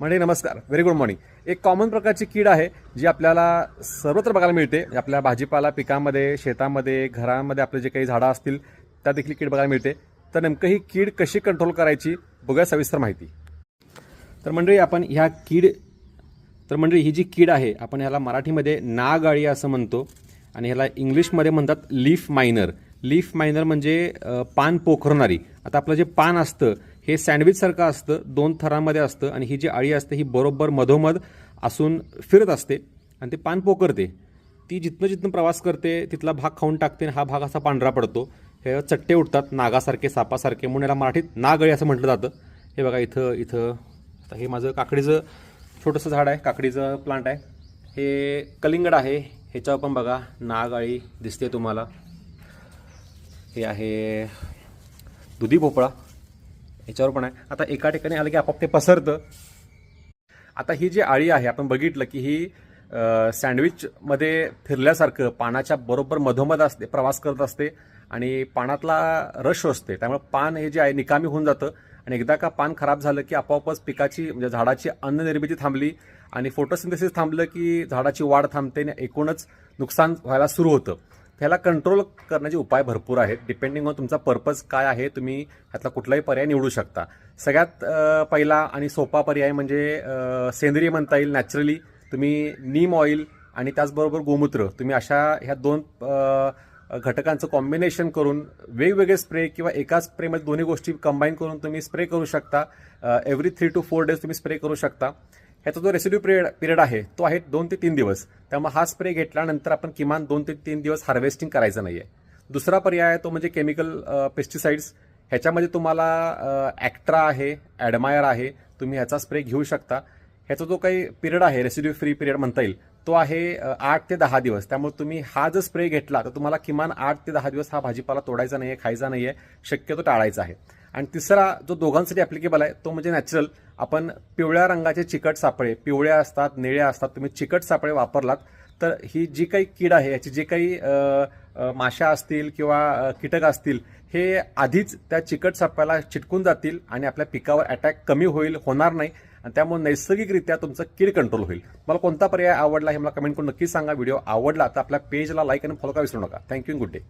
म्हणजे नमस्कार. Very good morning एक कॉमन प्रकारची कीड आहे जी आपल्याला सर्वत्र बघायला मिळते. आपल्या भाजीपाला पिकामध्ये शेतामध्ये घरामध्ये आपले जे काही झाडं असतील त्या देखील कीड बघायला मिळते. तर नेमकं ही कीड कशी कंट्रोल करायची बघूया सविस्तर माहिती. तर मंडळी आपण ह्या कीड तर मंडळी ही जी कीड आहे आपण ह्याला मराठीमध्ये नागाळी असं म्हणतो. आणि ह्याला इंग्लिशमध्ये म्हणतात लीफ मायनर. लीफ मायनर म्हणजे पान पोखरणारी. आता आपलं जे पान असतं हे सँडविचसारखं असतं दोन थरांमध्ये असतं आणि ही जी अळी असते ही बरोबर मधोमध असून फिरत असते आणि ते पान पोकरते. ती जिथनं जिथनं प्रवास करते तिथला भाग खाऊन टाकते आणि हा भाग असा पांढरा पडतो. हे चट्टे उठतात नागासारखे सापासारखे म्हणून याला मराठीत नागळी असं म्हटलं जातं. हे बघा इथं इथं आता हे माझं काकडीचं छोटंसं झाड आहे काकडीचं प्लांट आहे. हे कलिंगड आहे ह्याच्यावर पण बघा नागाळी दिसते तुम्हाला. हे आहे दुधी भोपळा. ह्याच्यावर पण आहे. आता एका ठिकाणी आलं की आपोआप ते पसरतं. आता ही जी आळी आहे आपण बघितलं की ही सँडविचमध्ये फिरल्यासारखं पानाच्या बरोबर मधोमध असते प्रवास करत असते आणि पानातला रस असते त्यामुळे पान हे जे आहे निकामी होऊन जातं आणि एकदा का पान खराब झालं की आपोआपच पिकाची म्हणजे झाडाची अन्ननिर्मिती थांबली आणि फोटोसिंथेसिस थांबलं की झाडाची वाढ थांबते आणि एकूणच नुकसान व्हायला सुरू होतं. ह्याला कंट्रोल करण्याचे उपाय भरपूर आहेत. डिपेंडिंग ऑन तुमचा पर्पज काय आहे तुम्ही ह्यातला कुठलाही पर्याय निवडू शकता. सगळ्यात पहिला आणि सोपा पर्याय म्हणजे सेंद्रिय म्हणता येईल नॅचरली तुम्ही नीम ऑइल आणि त्याचबरोबर गोमूत्र तुम्ही अशा ह्या दोन घटकांचं कॉम्बिनेशन करून वेगवेगळे स्प्रे किंवा एकाच स्प्रेमध्ये दोन्ही गोष्टी कंबाईन करून तुम्ही स्प्रे करू शकता. Every three two four days तुम्ही स्प्रे करू शकता. ह्याचा जो रेसिड्यू पिरियड पिरियड आहे तो आहे दोन ते तीन दिवस. त्यामुळे हा स्प्रे घेतल्यानंतर आपण किमान दोन ते तीन दिवस हार्वेस्टिंग करायचं नाही आहे दुसरा पर्याय आहे तो म्हणजे केमिकल पेस्टिसाइड्स. ह्याच्यामध्ये तुम्हाला ॲक्ट्रा आहे ॲडमायर आहे तुम्ही ह्याचा स्प्रे घेऊ शकता. ह्याचा जो काही पिरियड आहे रेसिड्यू फ्री पिरियड म्हणता येईल तो आहे आठ ते दहा दिवस. त्यामुळे तुम्ही हा जर स्प्रे घेतला तर तुम्हाला किमान आठ ते दहा दिवस हा भाजीपाला तोडायचा नाही आहे खायचा नाही आहे शक्यतो टाळायचा आहे. आणि तिसरा जो दोघांसाठी ॲप्लिकेबल आहे तो म्हणजे नॅचरल आपण पिवळ्या रंगाचे चिकट सापळे पिवळ्या असतात निळ्या असतात तुम्ही चिकट सापळे वापरलात तर ही जी काही कीड आहे याची जे काही माशा असतील किंवा कीटक असतील हे आधीच त्या चिकट सापळ्याला चिटकून जातील आणि आपल्या पिकावर अटॅक कमी होईल होणार नाही. आणि त्यामुळे नैसर्गिकरित्या तुमचं कीड कंट्रोल होईल. मला कोणता पर्याय आवडला हे मला कमेंट करून नक्की सांगा. व्हिडिओ आवडला तर आपल्या पेजला लाईक आणि फॉलो करा. विसरू नका. Thank you good day